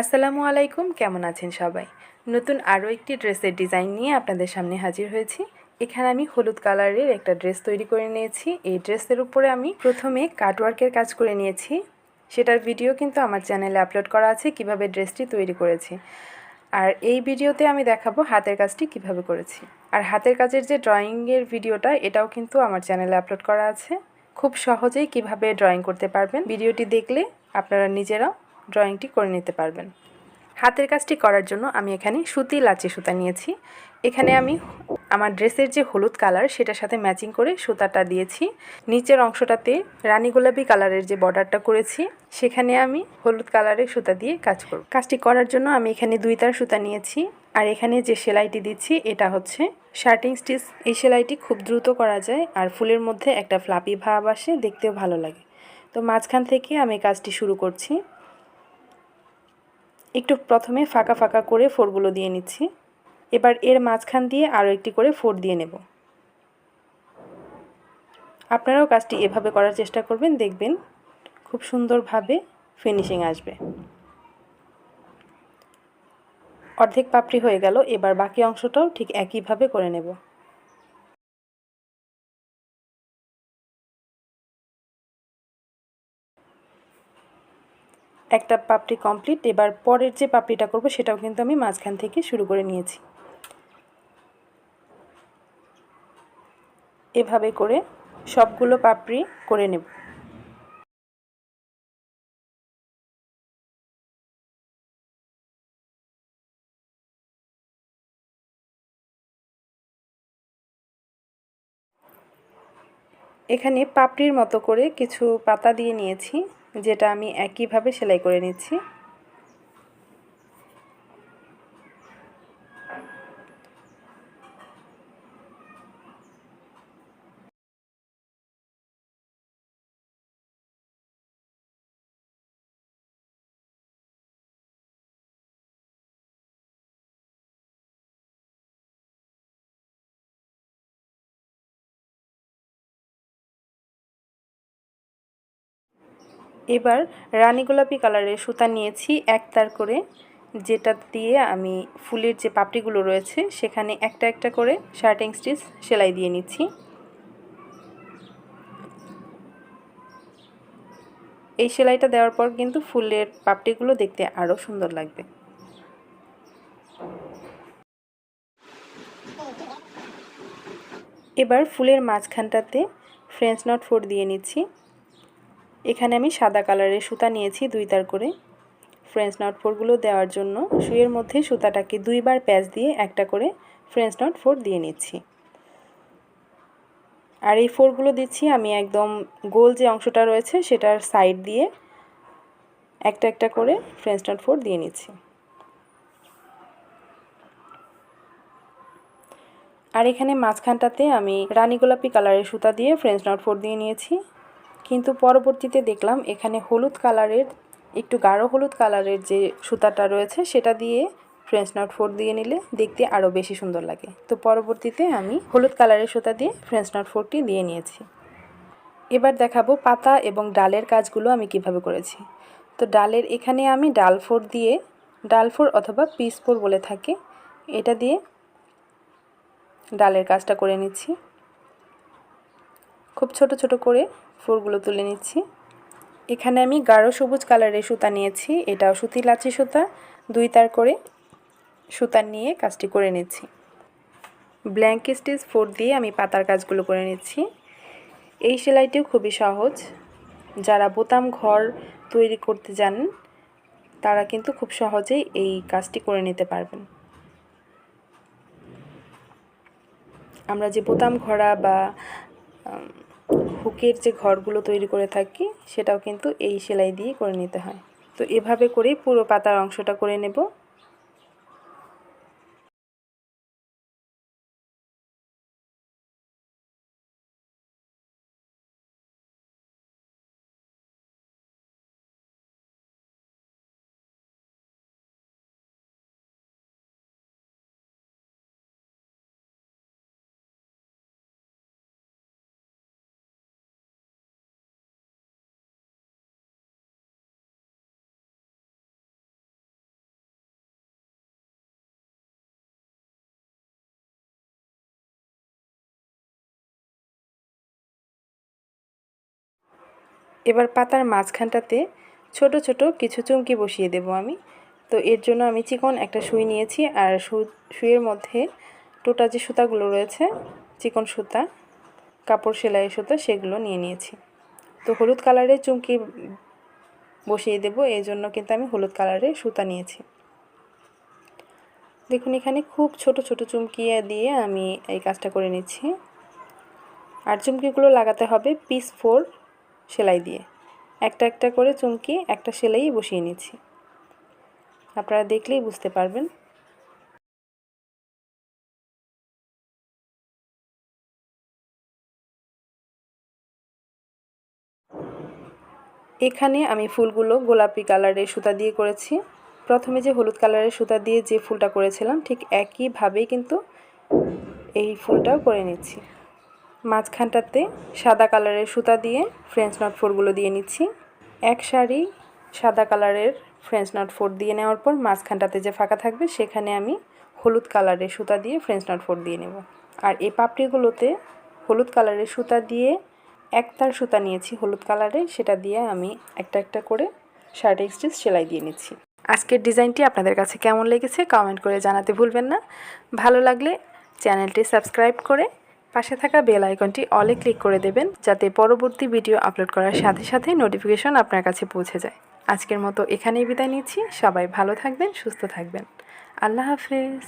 আসসালামু আলাইকুম, কেমন আছেন সবাই? নতুন আরও একটি ড্রেসের ডিজাইন নিয়ে আপনাদের সামনে হাজির হয়েছি। এখানে আমি হলুদ কালারের একটা ড্রেস তৈরি করে নিয়েছি। এই ড্রেসের উপরে আমি প্রথমে কাটওয়ার্কের কাজ করে নিয়েছি। সেটার ভিডিও কিন্তু আমার চ্যানেলে আপলোড করা আছে, কীভাবে ড্রেসটি তৈরি করেছি। আর এই ভিডিওতে আমি দেখাবো হাতের কাজটি কীভাবে করেছি। আর হাতের কাজের যে ড্রয়িংয়ের ভিডিওটা, এটাও কিন্তু আমার চ্যানেলে আপলোড করা আছে। খুব সহজেই কীভাবে ড্রয়িং করতে পারবেন। ভিডিওটি দেখলে আপনারা নিজেরাও ড্রয়িংটি করে নিতে পারবেন। হাতের কাজটি করার জন্য আমি এখানে সুতি লাচি সুতা নিয়েছি। এখানে আমি আমার ড্রেসের যে হলুদ কালার সেটার সাথে ম্যাচিং করে সুতাটা দিয়েছি। নিচের অংশটাতে রানী গোলাপি কালারের যে বর্ডারটা করেছি, সেখানে আমি হলুদ কালারের সুতা দিয়ে কাজ করব। কাজটি করার জন্য আমি এখানে দুই তার সুতা নিয়েছি। আর এখানে যে সেলাইটি দিচ্ছি, এটা হচ্ছে শার্টিং স্টিচ। এই সেলাইটি খুব দ্রুত করা যায় আর ফুলের মধ্যে একটা ফ্লাপি ভাব আসে, দেখতেও ভালো লাগে। তো মাঝখান থেকে আমি কাজটি শুরু করছি। একটু প্রথমে ফাঁকা ফাঁকা করে ফোরগুলো দিয়ে নিচ্ছি। এবার এর মাঝখান দিয়ে আরও একটি করে ফোর দিয়ে নেব। আপনারাও কাজটি এভাবে করার চেষ্টা করবেন, দেখবেন খুব সুন্দরভাবে ফিনিশিং আসবে। অর্ধেক পাপড়ি হয়ে গেল, এবার বাকি অংশটাও ঠিক একইভাবে করে নেব। একটা পাপড়ি কমপ্লিট এবার পরের যে পাপড়িটা করব সেটাও কিন্তু আমি মাঝখান থেকে শুরু করে নিয়েছি। এভাবে করে সবগুলো পাপড়ি করে নেব। এখানে পাপড়ির মতো করে কিছু পাতা দিয়ে নিয়েছি। যেটা আমি একইভাবে সেলাই করে নিচ্ছি। এবার রানী গোলাপি কালারের সুতা নিয়েছি এক তার করে, যেটা দিয়ে আমি ফুলের যে পাপড়িগুলো রয়েছে সেখানে একটা একটা করে শার্টিং স্টিচ সেলাই দিয়ে নিচ্ছি। এই সেলাইটা দেওয়ার পর কিন্তু ফুলের পাপড়িগুলো দেখতে আরও সুন্দর লাগবে। এবার ফুলের মাঝখানটাতে ফ্রেঞ্চ নট ফোর দিয়ে নিচ্ছি। এখানে আমি সাদা কালারের সুতা নিয়েছি দুই তার করে। ফ্রেঞ্চ নট ফোরগুলো দেওয়ার জন্য শুয়ের মধ্যে সুতাটাকে দুইবার প্যাচ দিয়ে একটা করে ফ্রেঞ্চ নট ফোর দিয়ে নিচ্ছি। আর এই ফোরগুলো দিচ্ছি আমি একদম গোল যে অংশটা রয়েছে সেটার সাইড দিয়ে একটা একটা করে ফ্রেঞ্চ নট ফোর দিয়ে নিচ্ছি। আর এখানে মাঝখানটাতে আমি রানী গোলাপি কালারের সুতা দিয়ে ফ্রেঞ্চ নট ফোর দিয়ে নিয়েছি। কিন্তু পরবর্তীতে দেখলাম এখানে হলুদ কালারের, একটু গাঢ় হলুদ কালারের যে সুতাটা রয়েছে, সেটা দিয়ে ফ্রেঞ্চ নট ফোর দিয়ে নিলে দেখতে আরও বেশি সুন্দর লাগে। তো পরবর্তীতে আমি হলুদ কালারের সুতা দিয়ে ফ্রেঞ্চ নট ফোরটি দিয়ে নিয়েছি। এবার দেখাবো পাতা এবং ডালের কাজগুলো আমি কীভাবে করেছি। তো ডালের এখানে আমি ডাল ফোর দিয়ে, ডাল ফোর অথবা পিস ফোর বলে থাকি, এটা দিয়ে ডালের কাজটা করে নিচ্ছি। খুব ছোট ছোট করে ফুলগুলো তুলে নিচ্ছি। এখানে আমি গাঢ় সবুজ কালারের সুতা নিয়েছি। এটাও সুতি লাচি সুতা। দুই তার করে সুতা নিয়ে কাজটি করে নিচ্ছি। ব্ল্যাঙ্ক স্টিচ ফোর দিয়ে আমি পাতার কাজগুলো করে নিচ্ছি। এই সেলাইটিও খুবই সহজ। যারা বোতাম ঘর তৈরি করতে জানেন তারা কিন্তু খুব সহজেই এই কাজটি করে নিতে পারবেন। আমরা যে বোতাম ঘোরা বা হুকের যে ঘরগুলো তৈরি করে থাকি, সেটাও কিন্তু এই সেলাই দিয়ে করে নিতে হয়। তো এভাবে করেই পুরো পাতার অংশটা করে নেব। এবার পাতার মাঝখানটাতে ছোট ছোট কিছু চুমকি বসিয়ে দেব আমি। তো এর জন্য আমি চিকন একটা সুই নিয়েছি আর সুইয়ের মধ্যে টোটা যে সুতাগুলো রয়েছে, চিকন সুতা, কাপড় সেলাইয়ের সুতা, সেগুলো নিয়ে নিয়েছি। তো হলুদ কালারের চুমকি বসিয়ে দেব, এই জন্য কিন্তু আমি হলুদ কালারের সুতা নিয়েছি। দেখুন, এখানে খুব ছোট ছোট চুমকি দিয়ে আমি এই কাজটা করে নিচ্ছি। আর চুমকিগুলো লাগাতে হবে পিস ফোর সেলাই দিয়ে। একটা একটা করে চুমকি একটা সেলাই বসিয়ে নিচ্ছি। আপনারা দেখলেই বুঝতে পারবেন। এখানে আমি ফুলগুলো গোলাপি কালারের সুতা দিয়ে করেছি। প্রথমে যে হলুদ কালারের সুতা দিয়ে যে ফুলটা করেছিলাম, ঠিক একইভাবেই কিন্তু এই ফুলটাও করে নিচ্ছি। মাঝখানটাতে সাদা কালারের সুতা দিয়ে ফ্রেঞ্চ নট ফোরগুলো দিয়ে নিচ্ছি। এক শাড়ি সাদা কালারের ফ্রেঞ্চ নট ফোর দিয়ে নেওয়ার পর মাঝখানটাতে যে ফাঁকা থাকবে সেখানে আমি হলুদ কালারের সুতা দিয়ে ফ্রেঞ্চ নট ফোর দিয়ে নেব। আর এই পাপড়িগুলোতে হলুদ কালারের সুতা দিয়ে একতার সুতা নিয়েছি হলুদ কালারের সেটা দিয়ে আমি একটা একটা করে শার্ট এক্সট্রিজ সেলাই দিয়ে নিচ্ছি। আজকের ডিজাইনটি আপনাদের কাছে কেমন লেগেছে কমেন্ট করে জানাতে ভুলবেন না। ভালো লাগলে চ্যানেলটি সাবস্ক্রাইব করে পাশে থাকা বেল আইকনটি অলে ক্লিক করে দেবেন যাতে পরবর্তী ভিডিও আপলোড করার সাথে সাথে নোটিফিকেশন আপনার কাছে পৌঁছে যায়। আজকের মতো এখানেই বিদায় নিচ্ছি। সবাই ভালো থাকবেন, সুস্থ থাকবেন। আল্লাহ হাফেজ।